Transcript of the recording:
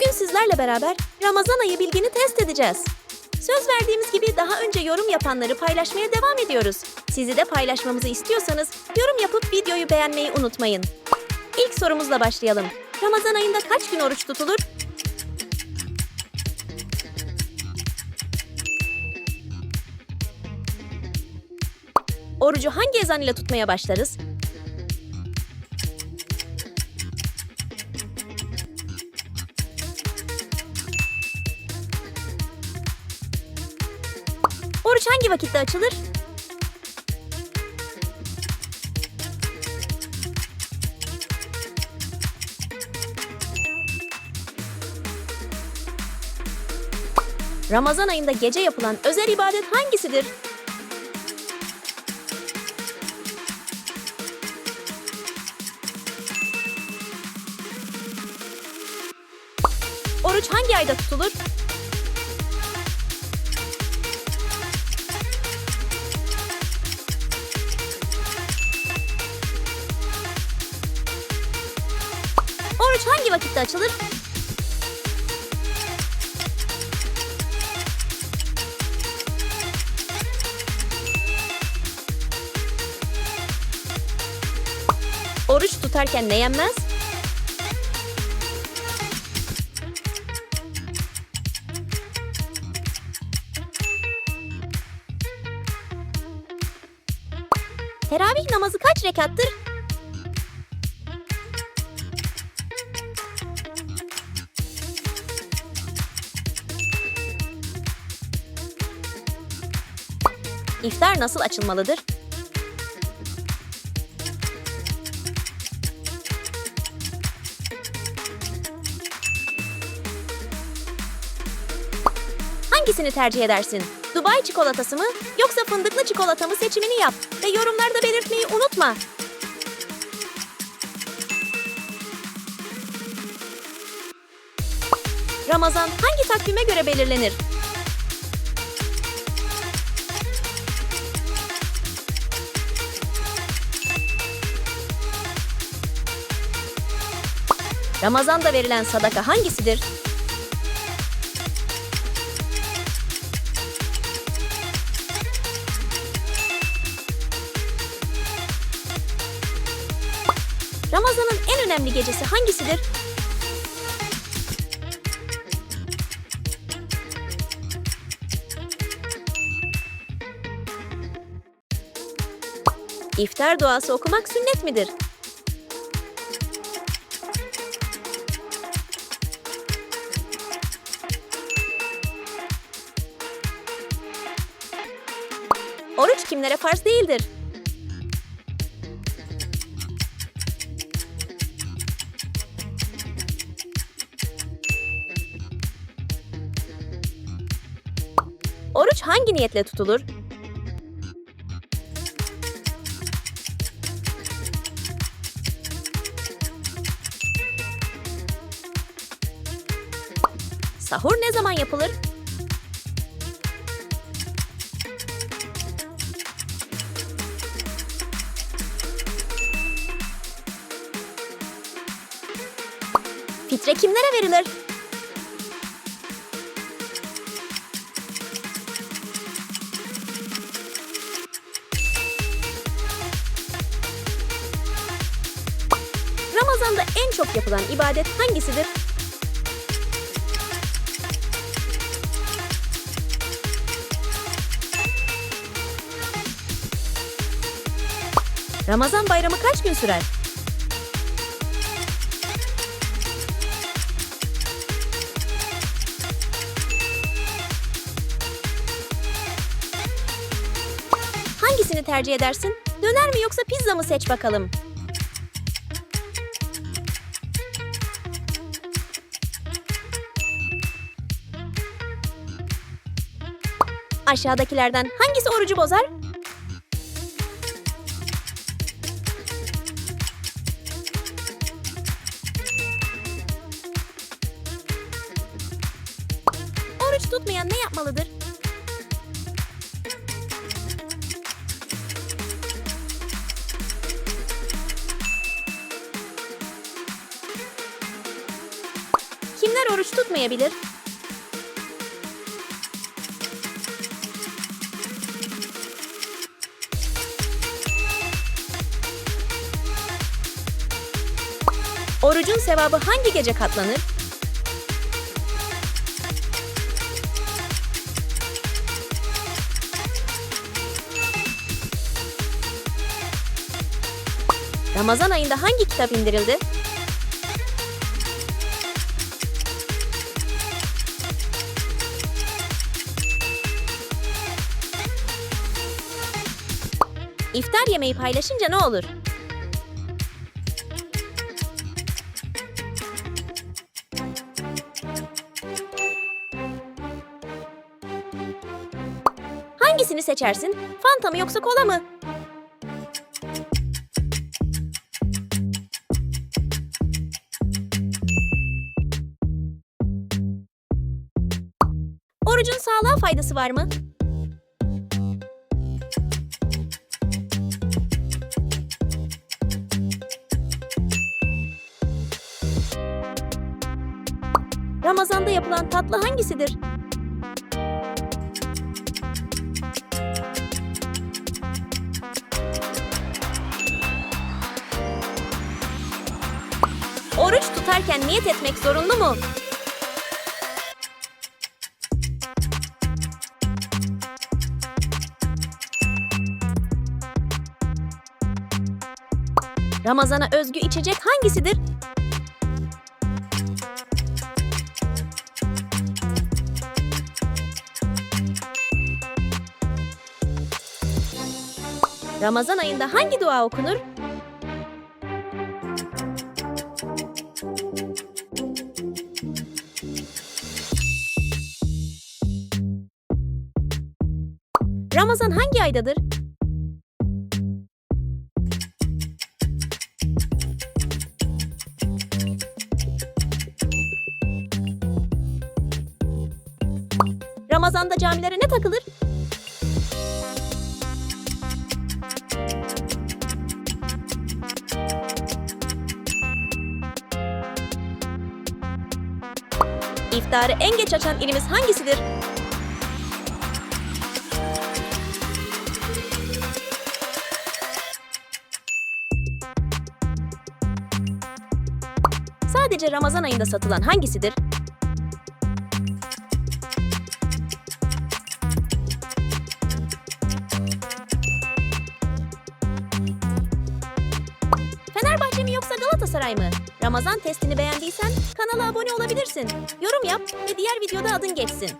Bugün sizlerle beraber Ramazan ayı bilgini test edeceğiz. Söz verdiğimiz gibi daha önce yorum yapanları paylaşmaya devam ediyoruz. Sizi de paylaşmamızı istiyorsanız yorum yapıp videoyu beğenmeyi unutmayın. İlk sorumuzla başlayalım. Ramazan ayında kaç gün oruç tutulur? Orucu hangi ezan ile tutmaya başlarız? Oruç hangi vakitte açılır? Ramazan ayında gece yapılan özel ibadet hangisidir? Oruç hangi ayda tutulur? Oruç hangi vakitte açılır? Oruç tutarken ne yenmez? Teravih namazı kaç rekattır? İftar nasıl açılmalıdır? Hangisini tercih edersin? Dubai çikolatası mı yoksa fındıklı çikolata mı seçimini yap ve yorumlarda belirtmeyi unutma. Ramazan hangi takvime göre belirlenir? Ramazan'da verilen sadaka hangisidir? Ramazan'ın en önemli gecesi hangisidir? İftar duası okumak sünnet midir? Oruç kimlere farz değildir? Oruç hangi niyetle tutulur? Sahur ne zaman yapılır? Fitre kimlere verilir? Ramazan'da en çok yapılan ibadet hangisidir? Ramazan bayramı kaç gün sürer? Hangisini tercih edersin? Döner mi yoksa pizza mı seç bakalım. Aşağıdakilerden hangisi orucu bozar? Kimler oruç tutmayabilir? Orucun sevabı hangi gece katlanır? Ramazan ayında hangi kitap indirildi? İftar yemeği paylaşınca ne olur? Hangisini seçersin? Fanta mı yoksa kola mı? Orucun sağlığa faydası var mı? Ramazanda yapılan tatlı hangisidir? Oruç tutarken niyet etmek zorunlu mu? Ramazana özgü içecek hangisidir? Ramazan ayında hangi dua okunur? Ramazan hangi aydadır? Ramazanda camilere ne takılır? İftarı en geç açan ilimiz hangisidir? Sadece Ramazan ayında satılan hangisidir? Galatasaray mı? Ramazan testini beğendiysen kanala abone olabilirsin. Yorum yap ve diğer videoda adın geçsin.